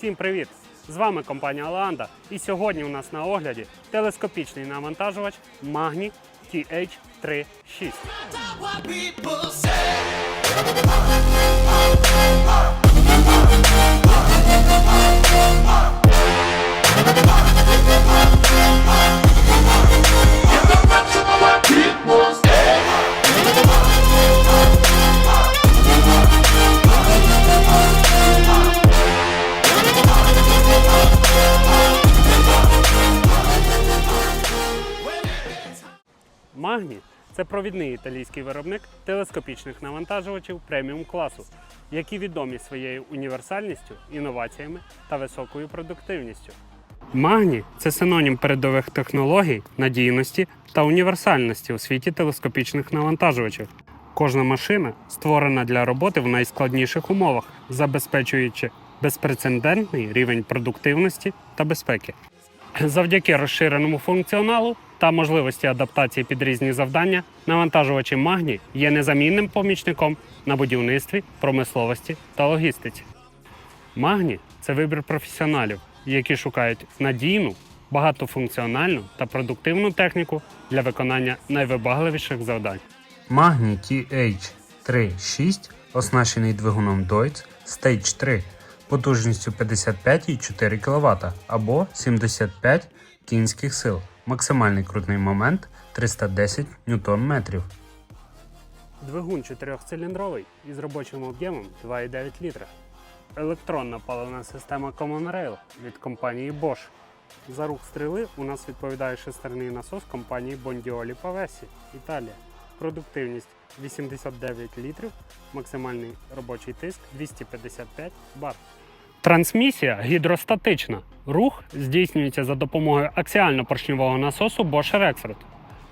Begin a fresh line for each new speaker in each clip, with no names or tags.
Всім привіт! З вами компанія Аланда. І сьогодні у нас на огляді телескопічний навантажувач Magni TH36. Magni – це провідний італійський виробник телескопічних навантажувачів преміум класу, які відомі своєю універсальністю, інноваціями та високою продуктивністю. Magni – це синонім передових технологій, надійності та універсальності у світі телескопічних навантажувачів. Кожна машина створена для роботи в найскладніших умовах, забезпечуючи безпрецедентний рівень продуктивності та безпеки. Завдяки розширеному функціоналу та можливості адаптації під різні завдання, навантажувачі Магні є незамінним помічником на будівництві, промисловості та логістиці. Магні це вибір професіоналів, які шукають надійну, багатофункціональну та продуктивну техніку для виконання найвибагливіших завдань.
Magni TH36 оснащений двигуном Deutz Stage 3 потужністю 55,4 кВт або 75 кінських сил. Максимальний крутний момент 310 Нм.
Двигун чотирьохциліндровий із робочим об'ємом 2,9 літра. Електронна паливна система Common Rail від компанії Bosch. За рух стріли у нас відповідає шестерний насос компанії Bondioli Pavesi, Італія. Продуктивність 89 літрів, максимальний робочий тиск 255 бар. Трансмісія гідростатична. Рух здійснюється за допомогою аксіально-поршньового насосу Bosch Rexroth.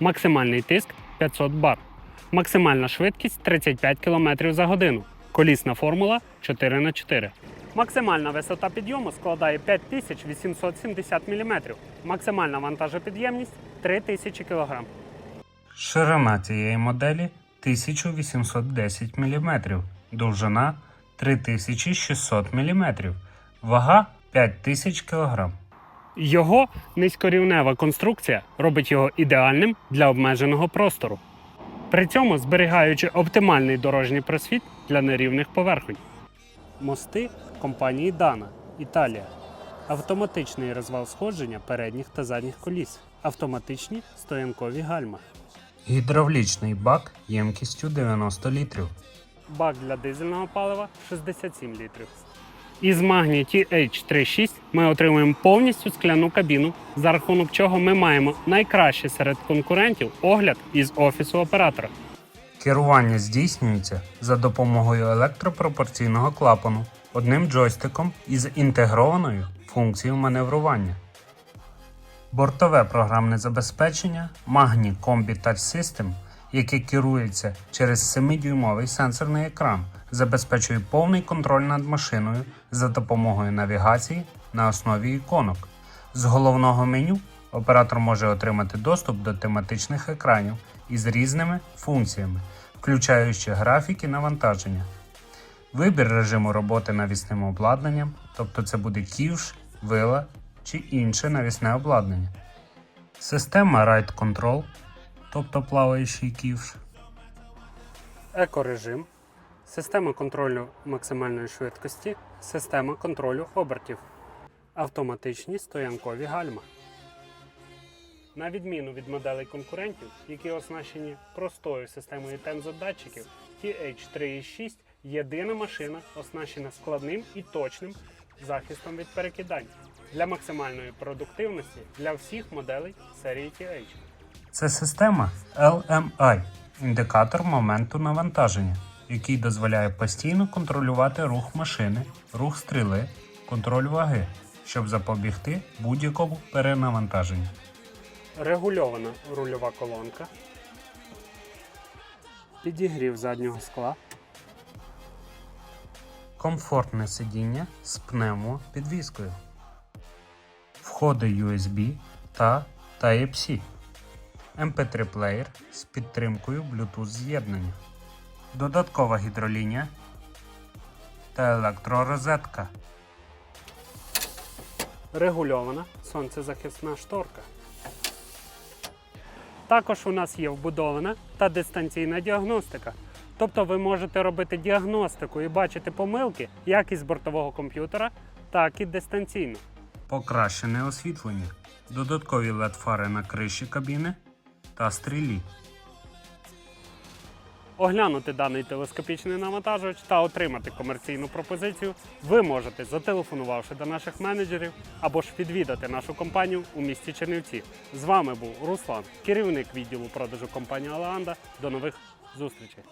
Максимальний тиск 500 бар. Максимальна швидкість 35 км за годину. Колісна формула 4х4. Максимальна висота підйому складає 5870 мм. Максимальна вантажопідємність 3000 кг.
Ширина цієї моделі 1810 мм, довжина 3600 мм, вага 5000 кг.
Його низькорівнева конструкція робить його ідеальним для обмеженого простору. При цьому зберігаючи оптимальний дорожній просвіт для нерівних поверхонь. Мости компанії Dana, Італія. Автоматичний розвал сходження передніх та задніх коліс. Автоматичні стоянкові гальма.
Гідравлічний бак ємкістю 90 літрів.
Бак для дизельного палива 67 літрів. Із Magni TH36 ми отримуємо повністю скляну кабіну, за рахунок чого ми маємо найкраще серед конкурентів огляд із офісу оператора.
Керування здійснюється за допомогою електропропорційного клапану, одним джойстиком із інтегрованою функцією маневрування. Бортове програмне забезпечення Magni Combi Touch System, яке керується через 7-дюймовий сенсорний екран, забезпечує повний контроль над машиною за допомогою навігації на основі іконок. З головного меню оператор може отримати доступ до тематичних екранів із різними функціями, включаючи графіки навантаження. Вибір режиму роботи навісним обладнанням, тобто це буде ківш, вила чи інше навісне обладнання. Система Ride Control, тобто плаваючий ківш.
Екорежим, система контролю максимальної швидкості, система контролю обертів, автоматичні стоянкові гальма. На відміну від моделей конкурентів, які оснащені простою системою тензодатчиків, TH36 єдина машина, оснащена складним і точним захистом від перекидань для максимальної продуктивності для всіх моделей серії TH.
Це система LMI індикатор моменту навантаження, який дозволяє постійно контролювати рух машини, рух стріли, контроль ваги, щоб запобігти будь-якому перенавантаженню.
Регульована рульова колонка, підігрів заднього скла,
Комфортне сидіння з пневмопідвіскою. Входи USB та Type-C. MP3 плеєр з підтримкою Bluetooth з'єднання. Додаткова гідролінія та електророзетка.
регульована сонцезахисна шторка. Також у нас є вбудована та дистанційна діагностика. Тобто ви можете робити діагностику і бачити помилки як із бортового комп'ютера, так і дистанційно.
Покращене освітлення, додаткові LED-фари на криші кабіни та стрілі.
Оглянути даний телескопічний навантажувач та отримати комерційну пропозицію ви можете, зателефонувавши до наших менеджерів або ж відвідати нашу компанію у місті Чернівці. З вами був Руслан, керівник відділу продажу компанії Алеанда. До нових зустрічей.